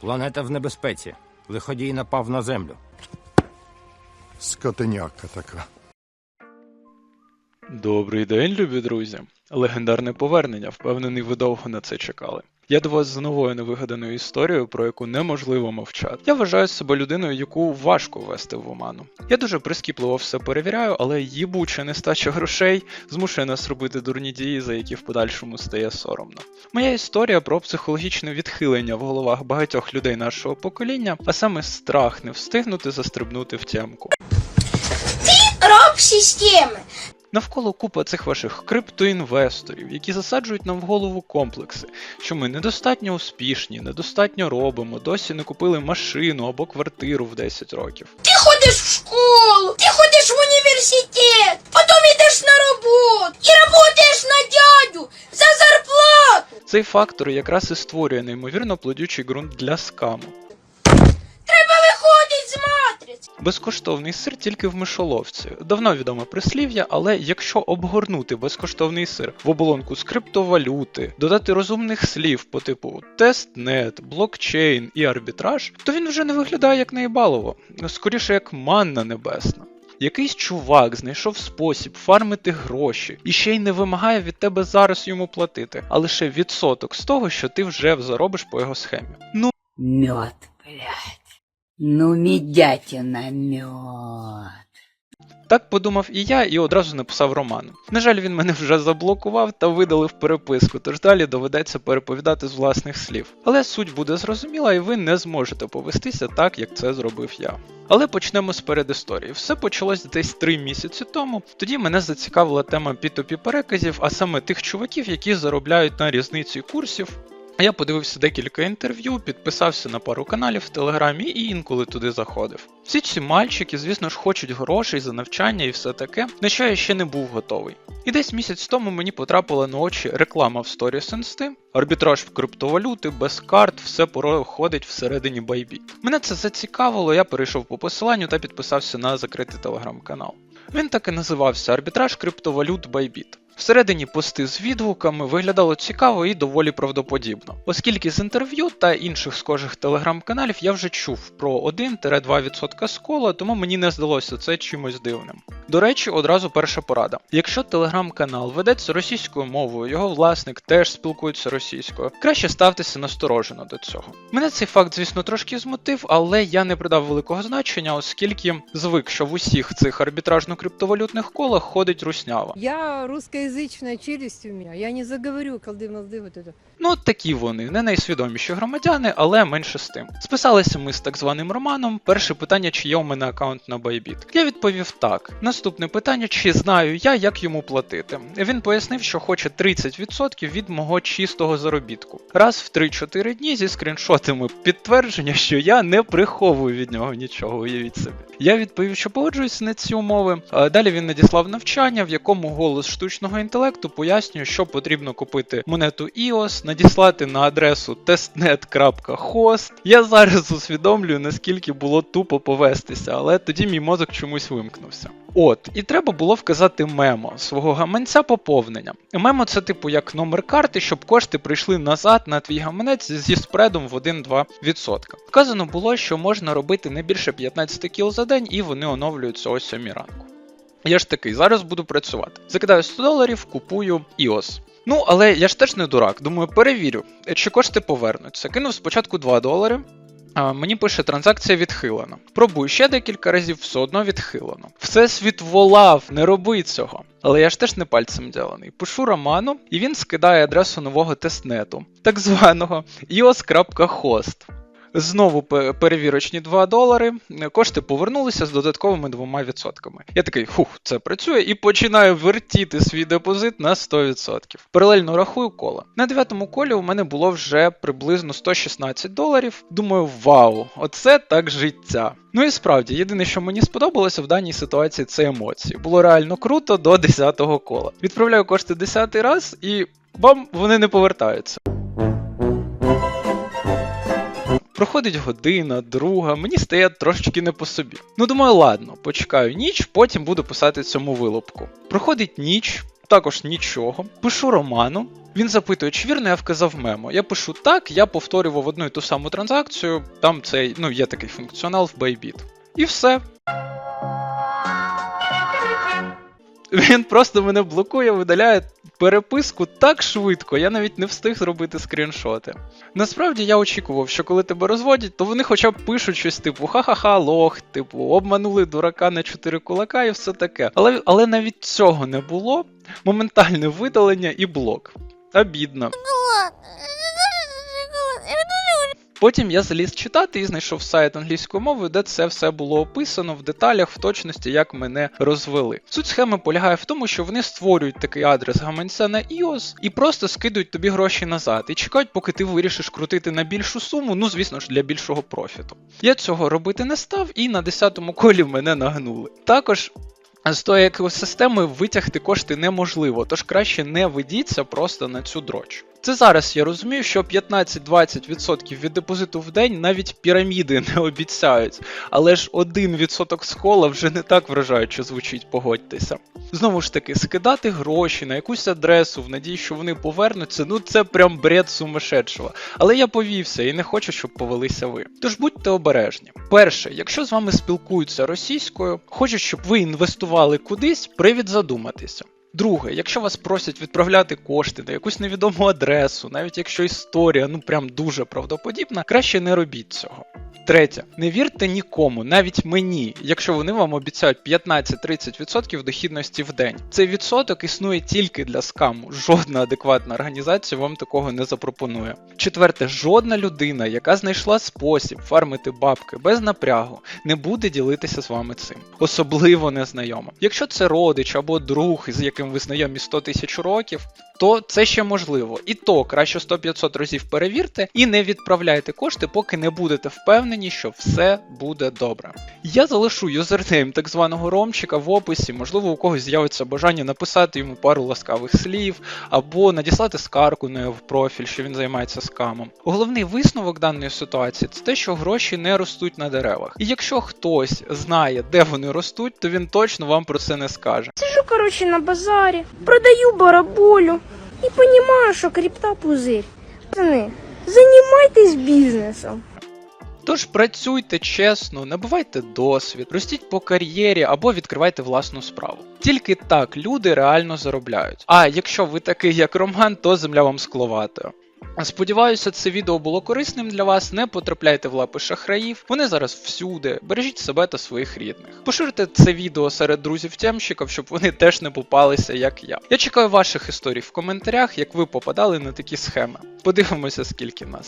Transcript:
Планета в небезпеці. Лиходій напав на землю. Скотиняка така. Добрий день, любі друзі. Легендарне повернення, впевнений, ви довго на це чекали. Я до вас з новою невигаданою історією, про яку неможливо мовчати. Я вважаю себе людиною, яку важко ввести в оману. Я дуже прискіпливо все перевіряю, але їбуча нестача грошей змушує нас робити дурні дії, за які в подальшому стає соромно. Моя історія про психологічне відхилення в головах багатьох людей нашого покоління, а саме страх не встигнути застрибнути в тямку. роб системи. Навколо купа цих ваших криптоінвесторів, які засаджують нам в голову комплекси, що ми недостатньо успішні, недостатньо робимо, досі не купили машину або квартиру в 10 років. Ти ходиш в школу, ти ходиш в університет, потім йдеш на роботу і працюєш на дядю за зарплату. Цей фактор якраз і створює неймовірно плодючий ґрунт для скаму. Треба виходити з матриці. Безкоштовний сир тільки в мишоловці. Давно відоме прислів'я, але якщо обгорнути безкоштовний сир в оболонку з криптовалюти, додати розумних слів по типу тестнет, блокчейн і арбітраж, то він вже не виглядає як наїбалово, скоріше як манна небесна. Якийсь чувак знайшов спосіб фармити гроші і ще й не вимагає від тебе зараз йому платити, а лише відсоток з того, що ти вже заробиш по його схемі. Ну Мед, блядь. Ну, медятина мед. Так подумав і я, і одразу написав Роману. На жаль, він мене вже заблокував та видалив переписку, тож далі доведеться переповідати з власних слів. Але суть буде зрозуміла, і ви не зможете повестися так, як це зробив я. Але почнемо з передісторії. Все почалось десь три місяці тому. Тоді мене зацікавила тема P2P переказів, а саме тих чуваків, які заробляють на різниці курсів. Я подивився декілька інтерв'ю, підписався на пару каналів в Телеграмі і інколи туди заходив. Всі ці мальчики, звісно ж, хочуть грошей за навчання і все таке, на що я ще не був готовий. І десь місяць тому мені потрапила на очі реклама в Stories Insti, арбітраж в криптовалюти, без карт, все проходить всередині Bybit. Мене це зацікавило, я перейшов по посиланню та підписався на закритий телеграм-канал. Він так і називався Арбітраж криптовалют Bybit. Всередині пости з відгуками виглядало цікаво і доволі правдоподібно, оскільки з інтерв'ю та інших схожих телеграм-каналів я вже чув про 1-2% з кола, тому мені не здалося це чимось дивним. До речі, одразу перша порада. Якщо телеграм-канал ведеться російською мовою, його власник теж спілкується російською, краще ставтеся насторожено до цього. Мене цей факт, звісно, трошки змотив, але я не придав великого значення, оскільки звик, що в усіх цих арбітражно-криптовалютних колах ходить руснява. Я русскоязычная челюсть у меня. Я не заговорю колды-молды вот это. Ну, такі вони, не найсвідоміші громадяни, але менше з тим. Списалися ми з так званим Романом. Перше питання, чи є у мене аккаунт на Bybit. Я відповів так. Наступне питання, чи знаю я, як йому платити. Він пояснив, що хоче 30% від мого чистого заробітку. Раз в 3-4 дні зі скріншотами підтвердження, що я не приховую від нього нічого, уявіть собі. Я відповів, що погоджуюсь на ці умови. Далі він надіслав навчання, в якому голос штучного інтелекту пояснює, що потрібно купити монету EOS, надіслати на адресу testnet.host. Я зараз усвідомлюю, наскільки було тупо повестися, але тоді мій мозок чомусь вимкнувся. От, і треба було вказати мемо свого гаманця поповнення. Мемо це типу як номер карти, щоб кошти прийшли назад на твій гаманець зі спредом в 1-2%. Вказано було, що можна робити не більше 15 кіл за день, і вони оновлюються о 7 ранку. Я ж такий, зараз буду працювати. Закидаю 100 доларів, купую EOS. Ну, але я ж теж не дурак. Думаю, перевірю, чи кошти повернуться. Кинув спочатку 2 долари. А, мені пише транзакція відхилена. Пробую ще декілька разів, все одно відхилено. Всесвіт волав, не роби цього. Але я ж теж не пальцем ділений. Пишу Роману, і він скидає адресу нового тестнету, так званого ios.host. Знову перевірочні 2 долари. Кошти повернулися з додатковими 2%. Я такий, фух, це працює, і починаю вертіти свій депозит на 100%. Паралельно рахую кола. На дев'ятому колі у мене було вже приблизно 116 доларів. Думаю, вау, оце так життя. Ну і справді, єдине, що мені сподобалося в даній ситуації, це емоції. Було реально круто до 10-го кола. Відправляю кошти 10 раз і бам, вони не повертаються. Проходить година, друга, мені стає трошечки не по собі. Ну думаю, ладно, почекаю ніч, потім буду писати цьому вилупку. Проходить ніч, Також нічого. Пишу Роману. Він запитує, чи вірно я вказав мемо. Я пишу так, я повторював одну і ту саму транзакцію. Там цей, ну, є такий функціонал в Bybit. І все. Він просто мене блокує, видаляє переписку так швидко, я навіть не встиг зробити скріншоти. Насправді я очікував, що коли тебе розводять, то вони хоча б пишуть щось типу ха-ха-ха, лох, типу, обманули дурака на чотири кулака і все таке. Але, але навіть цього не було. Моментальне видалення і блок. Обідно. Потім я заліз читати і знайшов сайт англійською мовою, де це все було описано в деталях, в точності, як мене розвели. Суть схеми полягає в тому, що вони створюють такий адрес гаманця на iOS і просто скидують тобі гроші назад і чекають, поки ти вирішиш крутити на більшу суму, ну звісно ж для більшого профіту. Я цього робити не став, і на 10-му колі мене нагнули. Також. З тої екосистеми витягти кошти неможливо, тож краще не ведіться просто на цю дроч. Це зараз я розумію, що 15-20% від депозиту в день навіть піраміди не обіцяють, але ж 1% з кола вже не так вражаюче звучить, погодьтеся. Знову ж таки, скидати гроші на якусь адресу в надії, що вони повернуться, ну це прям бред сумасшедшого. Але я повівся і не хочу, щоб повелися ви. Тож будьте обережні. Перше, якщо з вами спілкуються російською, хочуть, щоб ви інвестували кудись, привід задуматися. Друге, якщо вас просять відправляти кошти на якусь невідому адресу, навіть якщо історія ну прям дуже правдоподібна, краще не робіть цього. Третє, не вірте нікому, навіть мені, якщо вони вам обіцяють 15-30% дохідності в день. Цей відсоток існує тільки для скаму. Жодна адекватна організація вам такого не запропонує. Четверте, жодна людина, яка знайшла спосіб фармити бабки без напрягу, не буде ділитися з вами цим, особливо незнайома. Якщо це родич або друг, із яким ви знайомі 100 тисяч років, то це ще можливо. І то краще 100-500 разів перевірте і не відправляйте кошти, поки не будете впевнені, що все буде добре. Я залишу юзернейм так званого ромчика в описі, можливо, у когось з'явиться бажання написати йому пару ласкавих слів, або надіслати скарку на його профіль, що він займається скамом. Головний висновок даної ситуації це те, що гроші не ростуть на деревах. І якщо хтось знає, де вони ростуть, то він точно вам про це не скаже. Сижу, короче, на базаре, продаю бараболю и понимаю, что крипта пузырь. Пацаны, занимайтесь бізнесом. Тож працюйте чесно, набувайте досвід, ростіть по кар'єрі або відкривайте власну справу. Тільки так люди реально заробляють. А якщо ви такий як Роман, то земля вам скловатою. Сподіваюся, це відео було корисним для вас. Не потрапляйте в лапи шахраїв. Вони зараз всюди. Бережіть себе та своїх рідних. Поширте це відео серед друзів тємщиків, щоб вони теж не попалися, як я. Я чекаю ваших історій в коментарях, як ви попадали на такі схеми. Подивимося, скільки нас.